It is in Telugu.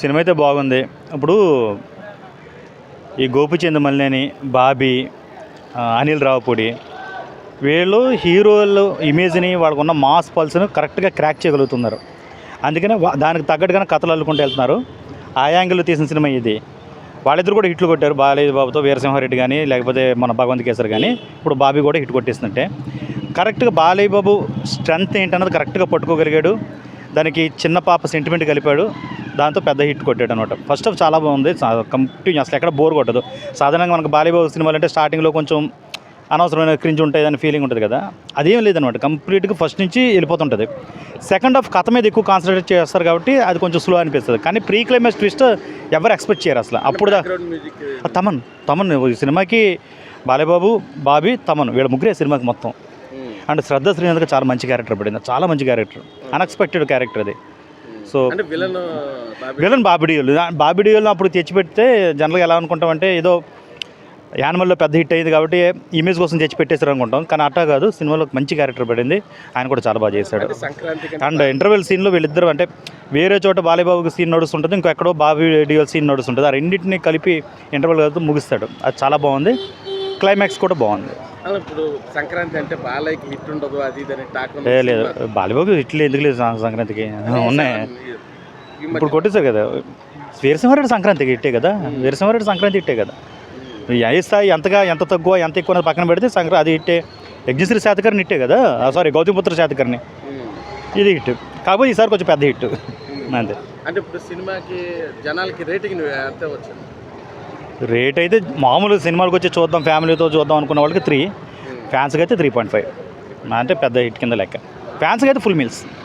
సినిమా అయితే బాగుంది. ఇప్పుడు ఈ గోపిచంద్ మల్లేని బాబీ అనిల్ రావుపూడి వీళ్ళు హీరోలు ఇమేజ్ని వాళ్ళకున్న మాస్ పల్స్ని కరెక్ట్గా క్రాక్ చేయగలుగుతున్నారు. అందుకనే దానికి తగ్గట్టుగానే కథలు అల్లుకుంటూ వెళ్తున్నారు. ఆ యాంగిల్లో తీసిన సినిమా ఇది. వాళ్ళిద్దరు కూడా హిట్లు కొట్టారు. బాలయ్య బాబుతో వీరసింహారెడ్డి కానీ లేకపోతే మన భగవంత్ కేసరి కానీ ఇప్పుడు బాబీ కూడా హిట్ కొట్టేస్తుంటే కరెక్ట్గా బాలయ్య బాబు స్ట్రెంత్ ఏంటన్నది కరెక్ట్గా పట్టుకోగలిగాడు. దానికి చిన్న పాప సెంటిమెంట్ కలిపాడు. దాంతో పెద్ద హిట్ కొట్టాడు అనమాట ఫస్ట్ ఆఫ్ చాలా బాగుంది. కంటిన్యూ అసలు ఎక్కడ బోర్ కొట్టదు. సాధారణంగా మనకు బాలయ్య బాబు సినిమాలు అంటే స్టార్టింగ్లో కొంచెం అనవసరమైన క్రింజ్ ఉంటుంది అని ఫీలింగ్ ఉంటుంది కదా. అదేం లేదనమాట. కంప్లీట్గా ఫస్ట్ నుంచి వెళ్ళిపోతుంటుంది. సెకండ్ హాఫ్ కథ మీద ఎక్కువ కాన్సన్ట్రేట్ చేస్తారు కాబట్టి అది కొంచెం స్లో అనిపిస్తుంది. కానీ ప్రీ క్లైమాక్స్ ట్విస్ట్ ఎవరు ఎక్స్పెక్ట్ చేయరు అసలు. అప్పుడు తమన్ తమన్ ఈ సినిమాకి బాలయ్యబాబు బాబీ తమన్ వీళ్ళ ముగ్గురే సినిమాకి మొత్తం. అండ్ శ్రద్ధ శ్రీనాథ్కి చాలా మంచి క్యారెక్టర్ పడింది. చాలా మంచి క్యారెక్టర్ అన్ఎక్స్పెక్టెడ్ క్యారెక్టర్ అది. సో అంటే విలన్ బాబీ విలన్ బాబిడియోలు బాబిడియోలు అప్పుడు తెచ్చిపెడితే జనరల్గా ఎలా అనుకుంటామంటే ఏదో యానిమల్లో పెద్ద హిట్ అయింది కాబట్టి ఇమేజ్ కోసం తెచ్చి పెట్టేసారు అనుకుంటాం. కానీ అట్టా కాదు సినిమాలో మంచి క్యారెక్టర్ పడింది. ఆయన కూడా చాలా బాగా చేశాడు. అంటే అండ్ ఇంటర్వెల్ సీన్లో వీళ్ళిద్దరు అంటే వేరే చోట బాలయ్యబాబుకి సీన్ నడుస్తుంటుంది ఇంకో ఎక్కడో బాబీ డియోల్ సీన్ నడుస్తుంటుంది. ఆ రెండింటిని కలిపి ఇంటర్వెల్ కలిపి ముగిస్తాడు. అది చాలా బాగుంది. క్లైమాక్స్ కూడా బాగుంది. ఇప్పుడు సంక్రాంతి అంటే బాలయ్యకి హిట్ ఉండదు అది ఇది టాక్ లేదు. బాలయ్యబాబు ఇట్లే ఎందుకు లేదు సంక్రాంతికి? ఉన్నాయి. ఇప్పుడు కొట్టేశారు కదా. వీరసింహారెడ్డి సంక్రాంతికి ఇట్టే కదా? వీరసింహారెడ్డి సంక్రాంతి ఇట్టే కదా? ఏ స్థాయి ఎంతగా ఎంత తక్కువ ఎంత ఎక్కువ పక్కన పెడితే సంక్రాంతి అది ఇట్టే యజ్ఞశ్రీ శాతకర్ని ఇట్టే కదా? సారీ గౌతమిపుత్ర శాతకర్ని. ఉమ్. ఇది హిట్. కాకపోతే ఈసారి కొంచెం పెద్ద హిట్. అంతే. అంటే ఇప్పుడు సినిమాకి జనాలకి రేటింగ్ ఎంత వచ్చింది రేట్ అయితే మామూలు సినిమాలకు వచ్చి చూద్దాం ఫ్యామిలీతో చూద్దాం అనుకున్న వాళ్ళకి త్రీ ఫ్యాన్స్కి అయితే త్రీ పాయింట్ ఫైవ్ అంటే పెద్ద హిట్ కింద లెక్క. ఫ్యాన్స్కి అయితే ఫుల్ మీల్స్